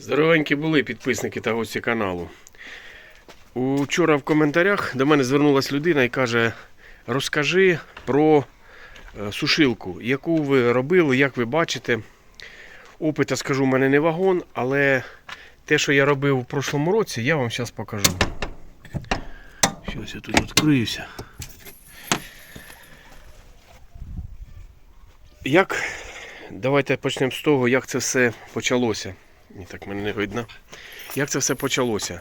Здоровенькі були підписники та гості каналу. Учора в коментарях до мене звернулася людина і каже: розкажи про е, сушилку, яку ви робили, як ви бачите. Опита, скажу, в мене не вагон, але те, що я робив у прошлому році, я вам зараз покажу. Щось я тут відкриюся. Як? Давайте почнемо з того, як це все почалося. Ні, так мене не видно. Як це все почалося?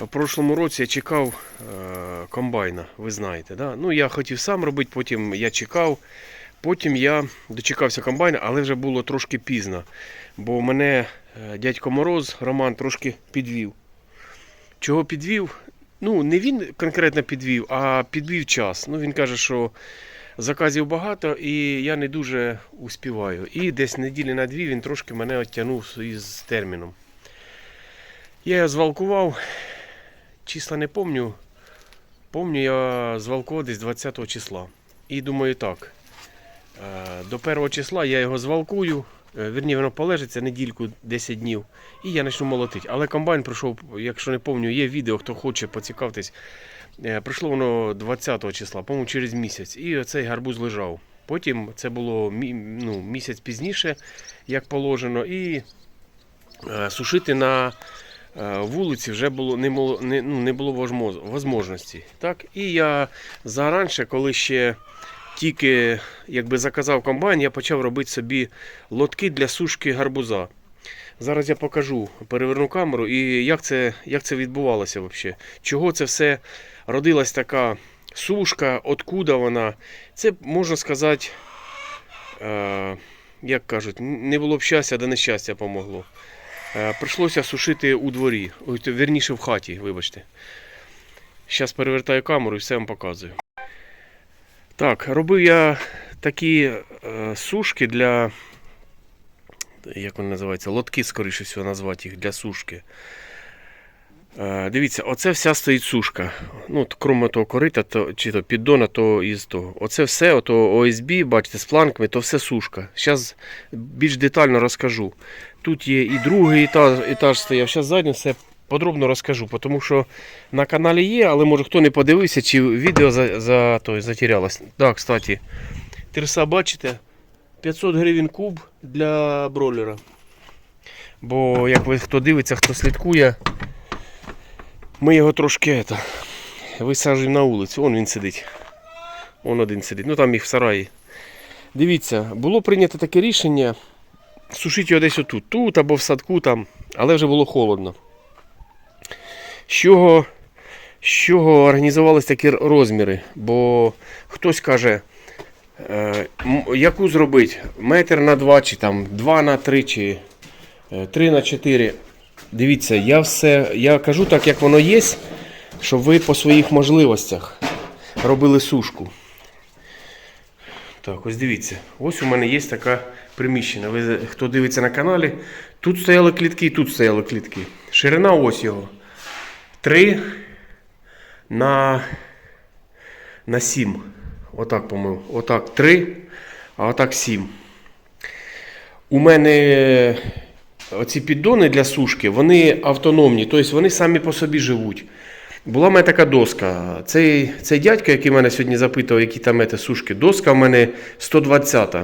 У прошлому році я чекав е, комбайна, ви знаєте. Да? Ну, я хотів сам робити, потім я чекав. Потім я дочекався комбайна, але вже було трошки пізно. Бо мене е, дядько Мороз, Роман, трошки підвів. Чого підвів? Ну, не він конкретно підвів, а підвів час. Ну, він каже, що заказів багато і я не дуже успіваю. І десь неділі на дві він трошки мене оттягнув із терміном. Я його звалкував, числа не помню. Помню, я звалкував десь 20 числа. І думаю так. е, До 1 числа я його звалкую, е, вірні, воно полежиться недільку 10 днів, і я почну молотити. Але комбайн прийшов, якщо не пам'ятаю, є відео, хто хоче поцікавитись. Е, Прийшло воно 20 числа, по-моєму, через місяць. І оцей гарбуз лежав. Потім це було ну, місяць пізніше, як положено, і е, сушити на е, вулиці вже було не було, не, ну, не було возможності. Так? І я заранше, коли ще тільки якби, заказав комбайн, я почав робити собі лотки для сушки гарбуза. Зараз я покажу, переверну камеру і як це, як це відбувалося взагалі. Чого це все родилась така сушка, откуда вона. Це можна сказати, е, як кажуть, не було б щастя, да нещастя помогло. Е, прийшлося сушити у дворі, вірніше в хаті, вибачте. Зараз перевертаю камеру і все вам показую. Так, робив я такі е, сушки для. Як вони називаються? Лотки, скоріше всього, назвати їх для сушки. Е, дивіться, оце вся стоїть сушка. Ну, крім того корита, то, чи то піддона, то із того. Оце все, ото ОСБ, бачите, з планками, то все сушка. Зараз більш детально розкажу. Тут є і другий етаж, етаж стояв. Зараз задній все подробно розкажу, тому що на каналі є, але може хто не подивився, чи відео за, за, той, затерялось. Так, кстати, тирса, бачите, 500 гривень куб для бройлера. Бо як ви хто дивиться, хто слідкує, ми його трошки это, висаджуємо на вулицю. Вон він сидить. Вон один сидить. Ну там їх в сараї. Дивіться, було прийнято таке рішення сушити його десь отут, тут або в садку там, але вже було холодно. З чого, з чого організувалися такі розміри? Бо хтось каже, е, яку зробити? Метр на два, чи там два на три, чи е, три на чотири. Дивіться, я все, я кажу так, як воно є, щоб ви по своїх можливостях робили сушку. Так, ось дивіться. Ось у мене є така приміщення. Ви хто дивиться на каналі, тут стояли клітки і тут стояли клітки. Ширина ось його. 3 на, на 7. Отак, по-моєму. Отак 3, а отак 7. У мене оці піддони для сушки, вони автономні, тобто вони самі по собі живуть. Була в мене така доска. Цей, цей дядько, який мене сьогодні запитував, які там це сушки, доска в мене 120.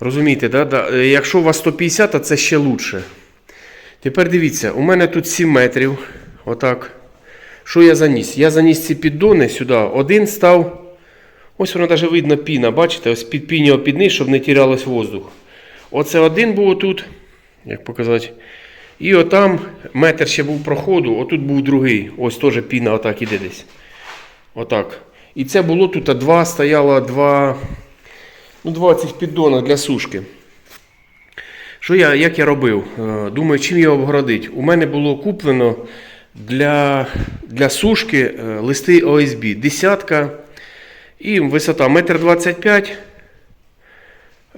Розумієте, да? Якщо у вас 150, то це ще краще. Тепер дивіться, у мене тут 7 метрів. Отак. Що я заніс? Я заніс ці піддони сюди. Один став. Ось воно навіть видно піна, бачите, ось під пінього під низ, щоб не тірялось воздух. Оце один був отут, як показати. І отам метр ще був проходу, отут був другий. Ось теж піна отак іде десь. Отак. І це було тут два, стояло два, ну, два цих піддона для сушки. Що я, як я робив? Е, Думаю, чим його обгородити. У мене було куплено для, для сушки е, листи ОСБ. Десятка. І висота 1,25 м.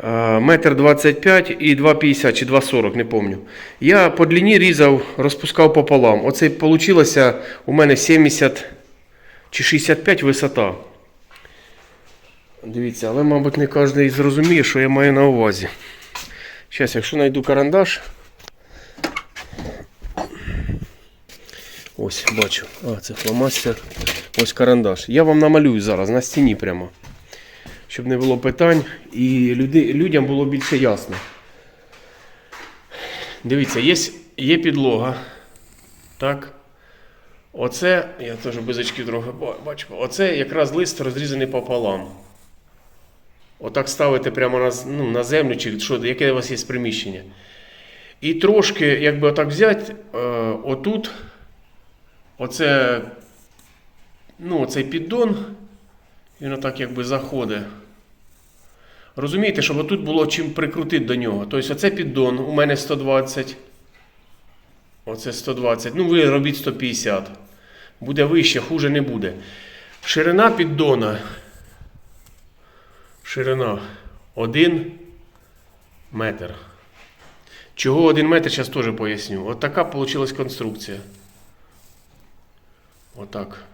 Е, метр 25 і 2,50 чи 2,40, не помню. Я по длині різав, розпускав пополам. Оце вийшло у мене 70 чи 65 висота. Дивіться, але, мабуть, не кожен зрозуміє, що я маю на увазі. Зараз, якщо знайду карандаш. Ось, бачу. А, це фломастер. Ось карандаш. Я вам намалюю зараз на стіні прямо. Щоб не було питань і люди, людям було більше ясно. Дивіться, є, є підлога. Так. Оце, я теж без очків трохи бачу. Оце якраз лист розрізаний пополам. Отак ставите прямо на, ну, на землю, чи що, яке у вас є приміщення. І трошки, якби отак взяти, е, отут, оце, ну, оцей піддон, він отак якби заходить. Розумієте, щоб отут було чим прикрутити до нього. Тобто оце піддон, у мене 120. Оце 120. Ну, ви робіть 150. Буде вище, хуже не буде. Ширина піддона. Ширина 1 метр. Чого 1 метр, зараз теж поясню. От така вийшла конструкція. Отак.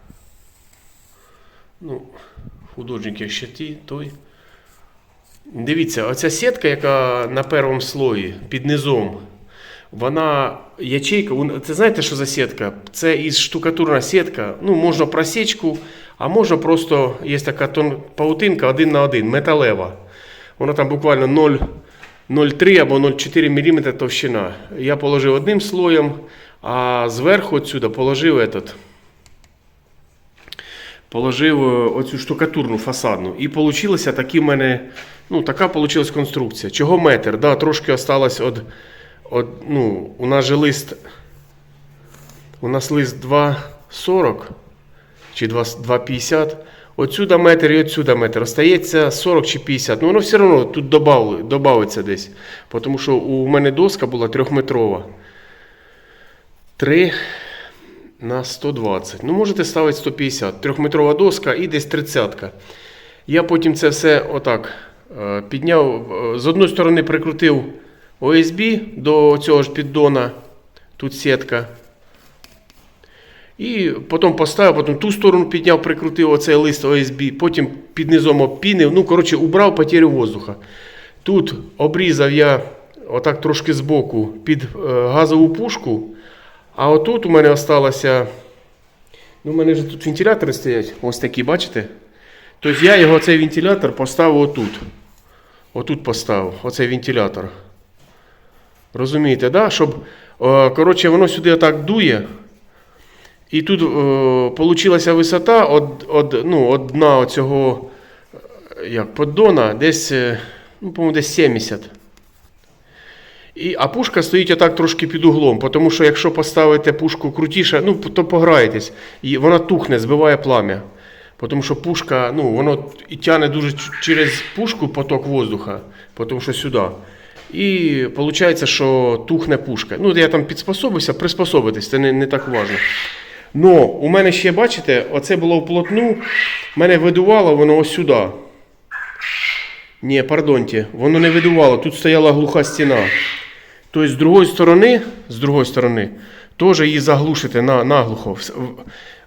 Ну, художник, якщо ті, той. Дивіться, оця сітка, яка на першому слої під низом, вона ячейка. Це знаєте, що за сітка? Це із штукатурна сітка. Ну, можна просічку, а можна просто є така тон, паутинка один на один, металева. Вона там буквально 0,3 або 0,4 мм товщина. Я положив одним слоєм, а зверху отсюда положив этот, положив е, оцю штукатурну фасадну. І получилося такі в мене, ну, така получилась конструкція. Чого метр? Да, трошки осталось від, від, ну, у нас же лист, у нас лист 2,40 чи 2,50. Отсюда метр і отсюда метр. Остається 40 чи 50. Ну воно все одно тут добавиться десь. Тому що у мене доска була трьохметрова. 3 на 120. Ну, можете ставити 150. Трьохметрова доска і десь 30. Я потім це все отак підняв. е, З одної сторони прикрутив ОСБ до цього ж піддона. Тут сітка. І потім поставив, потім ту сторону підняв, прикрутив оцей лист ОСБ, потім під низом обпінив. Ну, коротше, убрав потерю воздуха. Тут обрізав я отак трошки збоку під е, газову пушку. А отут у мене осталося. Ну, у мене ж тут вентилятори стоять. Ось такі, бачите? Тобто я його цей вентилятор поставив отут. Отут поставив, оцей вентилятор. Розумієте, да? Щоб, е, коротше, воно сюди отак дує. І тут вийшла висота од, од, ну, од дна оцього е, як, поддона десь, е, ну, по-моєму, десь 70. І, а пушка стоїть отак трошки під углом, тому що якщо поставите пушку крутіше, ну, то пограєтесь, і вона тухне, збиває плам'я. Тому що пушка, ну, воно і тягне дуже через пушку поток воздуха, тому що сюди. І виходить, що тухне пушка. Ну, я там підспособився, приспособитись, це не, не так важливо. Ну, у мене ще, бачите, оце було вплотну, мене видувало воно ось сюди. Ні, пардонте, воно не видувало, тут стояла глуха стіна. Тобто, з другої сторони, з другої сторони, теж її заглушити на, наглухо.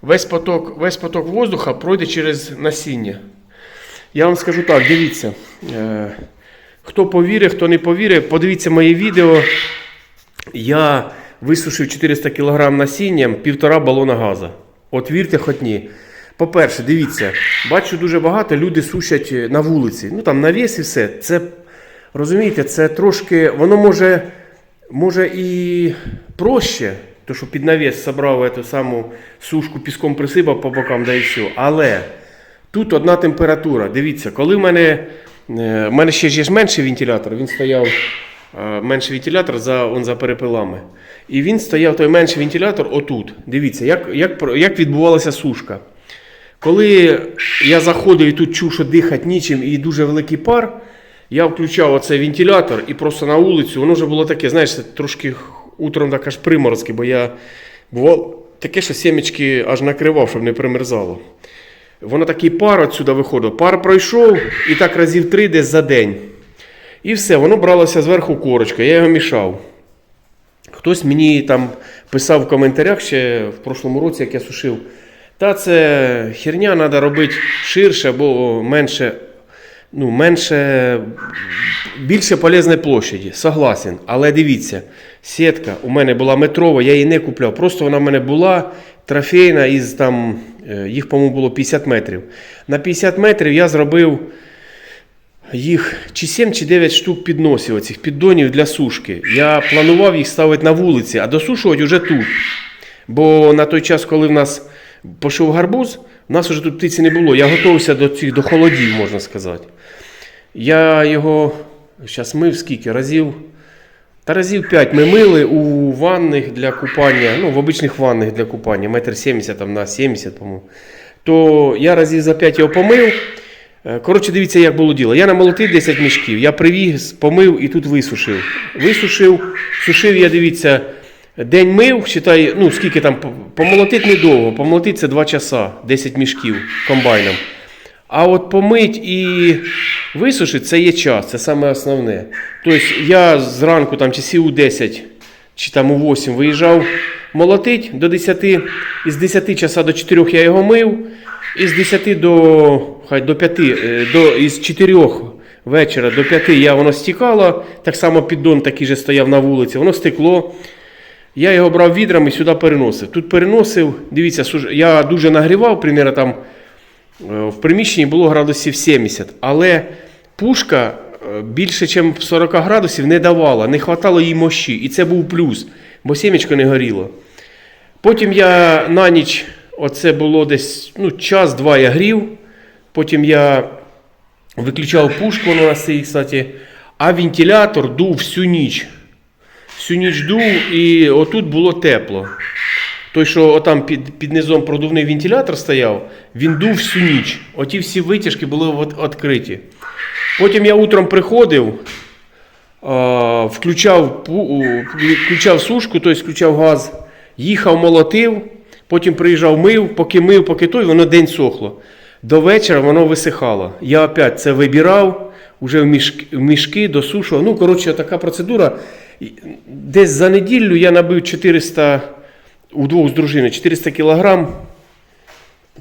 Весь поток, весь поток воздуха пройде через насіння. Я вам скажу так, дивіться. Е, хто повірить, хто не повірить, подивіться моє відео. Я висушив 400 кг насінням півтора балона газу. От вірте, хоч ні. По-перше, дивіться, бачу дуже багато люди сушать е, на вулиці. Ну там навіс і все. Це розумієте, це трошки, воно може, може і проще, то що під навіс собрав цю саму сушку, піском присипав по бокам, да і все. Але тут одна температура. Дивіться, коли в мене, е, в мене ще є менший вентилятор, він стояв е, менший вентилятор за, он, за перепилами. І він стояв той менший вентилятор отут. Дивіться, як, як, як відбувалася сушка. Коли я заходив і тут чув, що дихати нічим і дуже великий пар, я включав оцей вентилятор і просто на вулицю, воно вже було таке, знаєш, трошки утром так аж приморозки, бо я бував таке, що сімечки аж накривав, щоб не примерзало. Воно такий пар отсюди виходив. Пар пройшов і так разів три десь за день. І все, воно бралося зверху корочка, я його мішав. Хтось мені там писав в коментарях ще в прошлому році, як я сушив. Та це херня треба робити ширше або менше, ну, менше, більше полезної площаді. Согласен. Але дивіться, Сітка у мене була метрова, я її не купляв. Просто вона в мене була трофейна із там, е, їх, по-моєму, було 50 метрів. На 50 метрів я зробив їх чи 7 чи 9 штук підносів, оцих піддонів для сушки. Я планував їх ставити на вулиці, а досушувати вже тут. Бо на той час, коли в нас пішов гарбуз, в нас вже тут птиці не було. Я готувався до цих до холодів, можна сказати. Я його зараз мив скільки разів. Разів 5 ми мили у ванних для купання, ну, в обичних ванних для купання, метр 70 там, на 70, по-моєму. То я разів за 5 його помив. Е, Коротше, дивіться, як було діло. Я намолотив 10 мішків, я привіз, помив і тут висушив. Висушив, сушив я, дивіться, день мив, считай, ну скільки там, по- помолотить недовго, помолотить це 2 часа, 10 мішків комбайном. А от помить і висушити це є час, це саме основне. Тобто я зранку там часів у 10 чи там у 8 виїжджав молотить до 10, із 10 часа до 4 я його мив, із 10 до, хай до 5, е, до, із 4 вечора до 5 я воно стікало, так само піддон такий же стояв на вулиці, воно стекло. Я його брав відрами і сюди переносив. Тут переносив, дивіться, я дуже нагрівав, примірно там В приміщенні було градусів 70, але пушка е, більше, ніж 40 градусів не давала, не хватало їй мощі. І це був плюс, бо сімечко не горіло. Потім я на ніч, оце було десь ну, час-два я грів. Потім я виключав пушку, на цій, кстати, а вентилятор дув всю ніч. Всю ніч дув, і отут було тепло. Той, що отам під, під низом продувний вентилятор стояв, він дув всю ніч. Оті всі витяжки були відкриті. Потім я утром приходив, включав, включав сушку, тобто включав газ, їхав, молотив, потім приїжджав, мив, поки мив, поки той, воно день сохло. До вечора воно висихало. Я опять це вибирав, вже в мішки, в мішки досушував. Ну, коротше, така процедура. Десь за неділю я набив 400 удвох з дружиною 400 кілограм.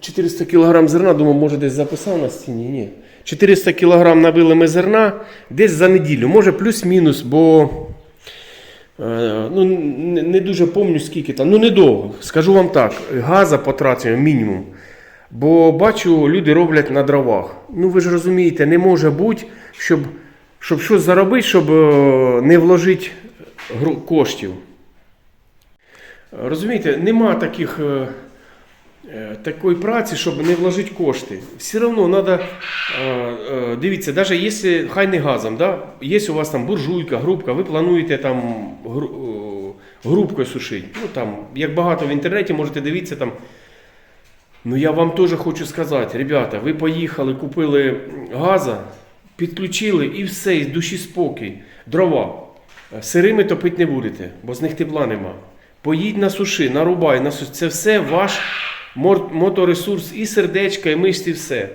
400 кілограм зерна, думаю, може десь записав на стіні. Ні. 400 кілограм набили ми зерна десь за неділю. Може плюс-мінус, бо е, ну, не, дуже пам'ятаю скільки там. Ну недовго. Скажу вам так, газа потрачено мінімум. Бо бачу, люди роблять на дровах. Ну ви ж розумієте, не може бути, щоб, щоб щось заробити, щоб е, не вложити коштів. Розумієте, нема таких, е, е, такої праці, щоб не вложити кошти. Все одно треба, дивіться, навіть якщо хай не газом, да, є у вас там буржуйка, грубка, ви плануєте там е, грубкою сушити. Ну, там, як багато в інтернеті можете дивитися там. Ну я вам теж хочу сказати, ребята, ви поїхали, купили газа, підключили і все, і душі спокій. Дрова. Сирими топити не будете, бо з них тепла нема. Поїдь на суши, нарубай, на суши. Це все ваш моторесурс, і сердечка, і мишці, все.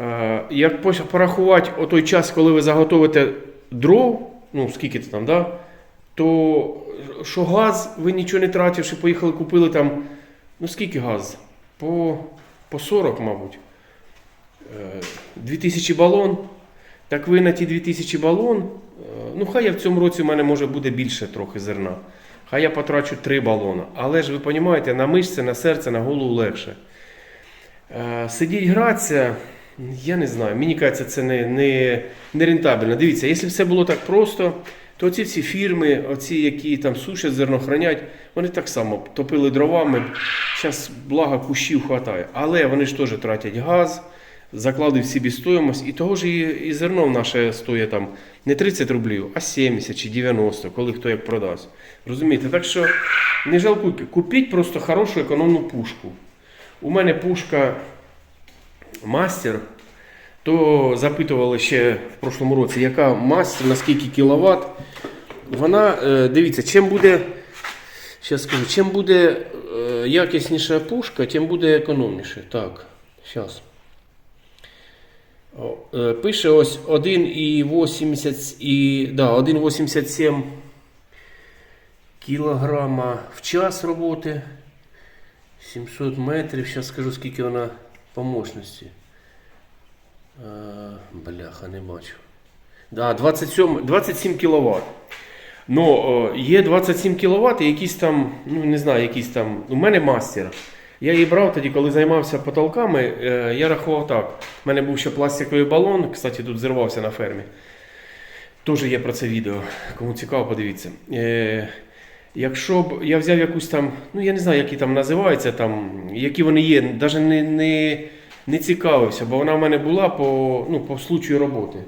Е, Як порахувати о той час, коли ви заготовите дров, ну скільки це там, да? то що газ, ви нічого не тративши, поїхали, купили там, ну скільки газ? По, по 40, мабуть. Е, 2000 балон. Так ви на ті 2000 балон, е, ну хай я в цьому році в мене може буде більше трохи зерна. Хай я потрачу 3 балона. Але ж ви розумієте, на мишці, на серце, на голову легше. Е, Сидіть гратися, я не знаю, мені кажеться, це не, не, не рентабельно. Дивіться, якщо все було так просто, то ці всі фірми, оці, які там сушать зерно хранять, вони так само топили дровами. Зараз благо кущів вистачає. Але вони ж теж тратять газ, закладують собі стоїмость, і того ж і, і зерно наше стоїть там не 30 рублів, а 70 чи 90, коли хто як продасть. Розумієте? Так що не жалкуйте, купіть просто хорошу економну пушку. У мене пушка мастер, то запитували ще в прошлому році, яка мастер, на скільки кіловат. Вона, е, дивіться, чим буде, скажу, чим буде е, якісніша пушка, тим буде економніше. Так, зараз. Пише ось 1,80 і, да, 1,87 кілограма в час роботи. 700 метрів. Зараз скажу, скільки вона по мощності. Е, бляха, не бачу. Да, 27, 27 кВт. Ну, є 27 кВт і якісь там, ну не знаю, якісь там. У мене мастер. Я її брав тоді, коли займався потолками, е, я рахував так. У мене був ще пластиковий балон, кстати, тут зірвався на фермі. Теж є про це відео. Кому цікаво, подивіться. Е, якщо б я взяв якусь там, ну я не знаю, які там називаються, там, які вони є, навіть не, не, не цікавився, бо вона в мене була по, ну, по случаю роботи.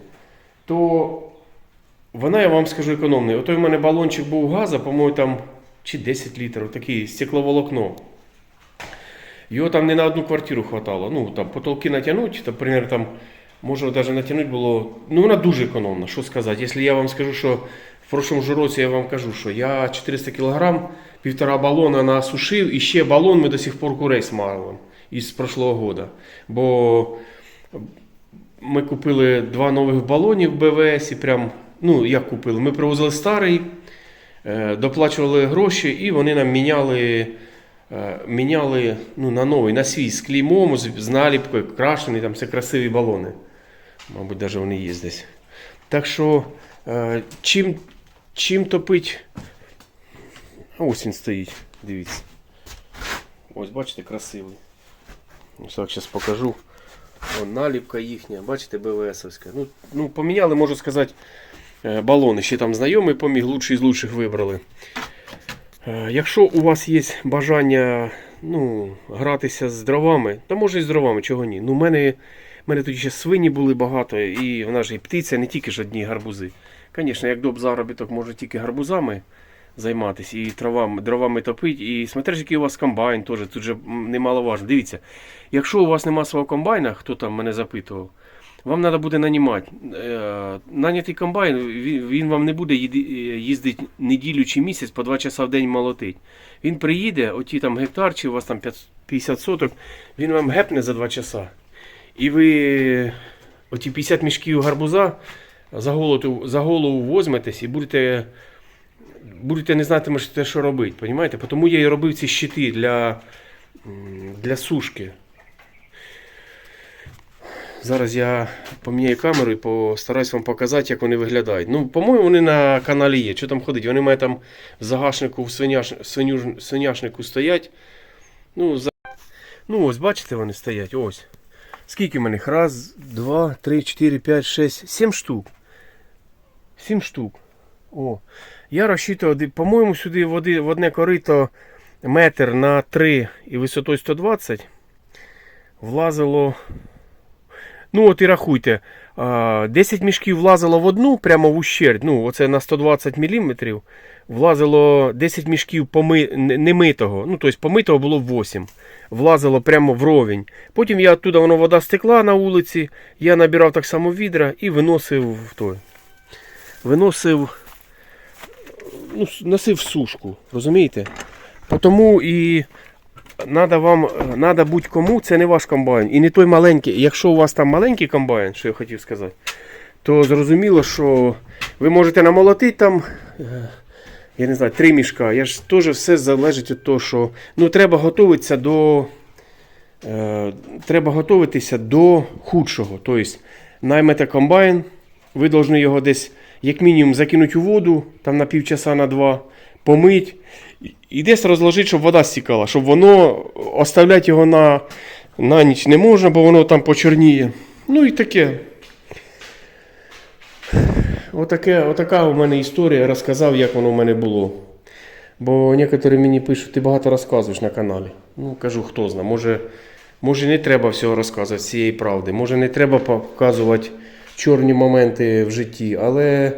То вона, я вам скажу, економна. Отой в мене балончик був газа, по-моєму, там чи 10 літрів, такий стекловолокно. Його там не на одну квартиру хватало. Ну, там потолки натягнуть, там, наприклад, там, може навіть натягнути було. Ну, вона дуже економна, що сказати. Якщо я вам скажу, що в прошлому році я вам кажу, що я 400 кг, півтора балона насушив, і ще балон ми до сих пор курей смалимо із прошлого года. Бо ми купили два нових балонів БВС і прям, ну як купили, ми привозили старий, е, доплачували гроші і вони нам міняли, міняли ну, на новий, на свій з клеймом, з, наліпкою, крашений, там все красиві балони. Мабуть, навіть вони є десь. Так що, е, чим, чим топить. Ось він стоїть, дивіться. Ось, бачите, красивий. Ось так зараз покажу. Вон наліпка їхня, бачите, БВСовська. Ну, ну, поміняли, можу сказати, е, балони. Ще там знайомий поміг, лучший з лучших вибрали. Е, Якщо у вас є бажання ну, гратися з дровами, то може і з дровами, чого ні. Ну, в мене, мене тоді ще свині були багато, і вона ж і птиця, не тільки ж одні гарбузи. Звісно, як доб заробіток може тільки гарбузами займатися і травами, дровами топити. І смотриш, який у вас комбайн теж, тут же немаловажно. Дивіться, якщо у вас нема свого комбайна, хто там мене запитував, вам треба буде нанімати. Е, Нанятий комбайн, він, вам не буде їздити неділю чи місяць по 2 часа в день молотить. Він приїде, оті там гектар, чи у вас там 50 соток, він вам гепне за 2 часа. І ви оті 50 мішків гарбуза за голову, за голову возьметесь і будете, будете не знати, що робити. Тому я і робив ці щити для, для сушки. Зараз я поміняю камеру і постараюсь вам показати, як вони виглядають. Ну, по-моєму, вони на каналі є. Що там ходить? Вони мають там в загашнику в свиняш... свиню... свиняшнику стоять. Ну, за... ну, ось, бачите, вони стоять. Ось. Скільки в мене? Раз, два, три, чотири, п'ять, шесть, сім штук. Сім штук. О. Я розчитував, по-моєму, сюди води в одне корито метр на 3 і висотою 120 влазило. Ну, от і рахуйте. 10 мішків влазило в одну, прямо в ущерб. Ну, оце на 120 мм. Влазило 10 мішків поми... немитого. Ну, тобто помитого було 8. Влазило прямо вровень. Потім я оттуда воно вода стекла на вулиці. Я набирав так само відра і виносив в той. Виносив. Ну, носив сушку. Розумієте? Тому і Надо вам, надо будь-кому, це не ваш комбайн. І не той маленький. Якщо у вас там маленький комбайн, що я хотів сказати, то зрозуміло, що ви можете намолотити там, е, я не знаю, три мішка. Я ж теж все залежить від того, що ну, треба готуватися до. Е, треба готуватися до худшого. Тобто наймете комбайн, ви повинні його десь як мінімум закинути у воду там на півчаса на два, помить. І- десь розложити, щоб вода стікала, щоб воно оставляти його на, на ніч не можна, бо воно там почорніє. Ну і таке. Отаке, отака у мене історія, розказав, як воно в мене було. Бо некоторі мені пишуть, ти багато розказуєш на каналі. Ну, кажу, хто знає. Може, може не треба всього розказувати, всієї правди. Може не треба показувати чорні моменти в житті, але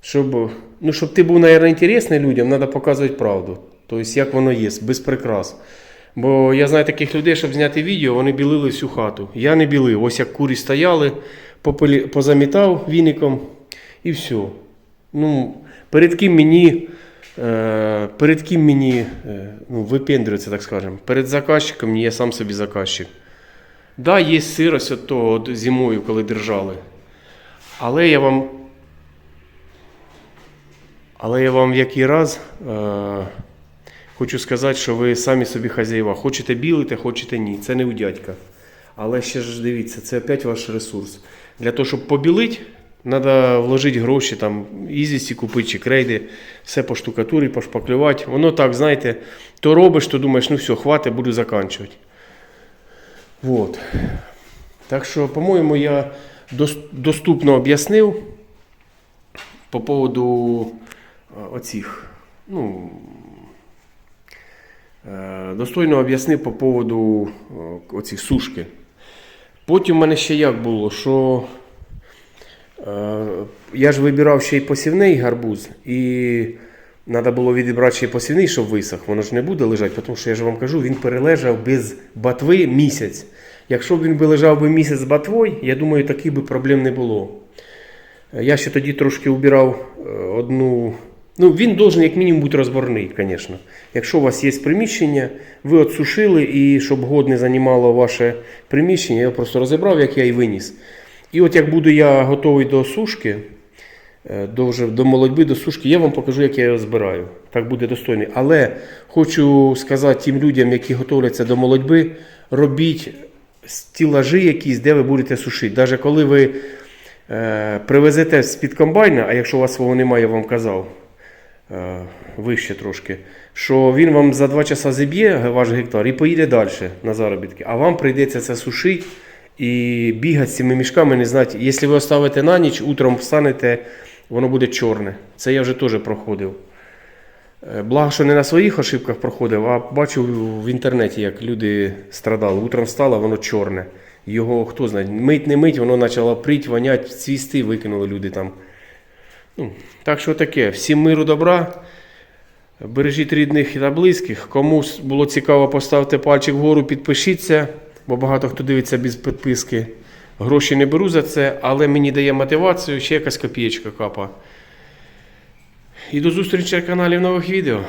щоб, ну, щоб ти був, мабуть, інтересний людям, треба показувати правду. Тобто, як воно є, без прикрас. Бо я знаю таких людей, щоб зняти відео, вони білили всю хату. Я не білив. Ось як курі стояли, попилі, позамітав віником і все. Ну, перед ким мені, е, перед ким мені е, ну, випендрюється, так скажемо. Перед заказчиком я сам собі заказчик. Да, є сирость от того от зимою, коли держали. Але я вам. Але я вам в який раз е, хочу сказати, що ви самі собі хазяїва. Хочете білити, хочете ні. Це не у дядька. Але ще ж дивіться, це опять ваш ресурс. Для того, щоб побілити, Треба вложити гроші, там, ізісті купити чи крейди, все по штукатурі, пошпаклювати. Воно так, знаєте, то робиш, то думаєш, ну все, хватить, буду заканчувати. Вот. Так що, по-моєму, я доступно об'яснив по поводу оцих, ну, е, достойно об'яснив по поводу е, оцих сушки. Потім в мене ще як було, що е, я ж вибирав ще й посівний гарбуз, і треба було відібрати ще й посівний, щоб висох. Воно ж не буде лежати, тому що я ж вам кажу, він перележав без батви місяць. Якщо б він би лежав би місяць з батвою, я думаю, таких би проблем не було. Е, Я ще тоді трошки убирав е, одну. Ну, він должен як мінімум бути розборний, звісно. Якщо у вас є приміщення, ви отсушили і щоб год не займало ваше приміщення, я його просто розібрав, як я і виніс. І от як буду я готовий до сушки, е, до, до молодьби, до сушки, я вам покажу, як я його збираю. Так буде достойний. Але хочу сказати тим людям, які готовляться до молодьби, робіть стілажі якісь, де ви будете сушити. Навіть коли ви е, привезете з-під комбайна, а якщо у вас свого немає, я вам казав, вище трошки, що він вам за 2 часа зіб'є ваш гектар і поїде далі на заробітки. А вам прийдеться це сушити і бігати з цими мішками, не знати. Якщо ви оставите на ніч, утром встанете, воно буде чорне. Це я вже теж проходив. Е, Благо, що не на своїх ошибках проходив, а бачив в інтернеті, як люди страдали. Утром встало, воно чорне. Його хто знає, мить не мить, воно почало прить, вонять, цвісти, викинули люди там. Ну, так що таке. Всім миру добра. Бережіть рідних та близьких. Кому було цікаво, поставте пальчик вгору, підпишіться, бо багато хто дивиться без підписки. Гроші не беру за це, але мені дає мотивацію, ще якась копієчка капа. І до зустрічі на каналі в нових відео.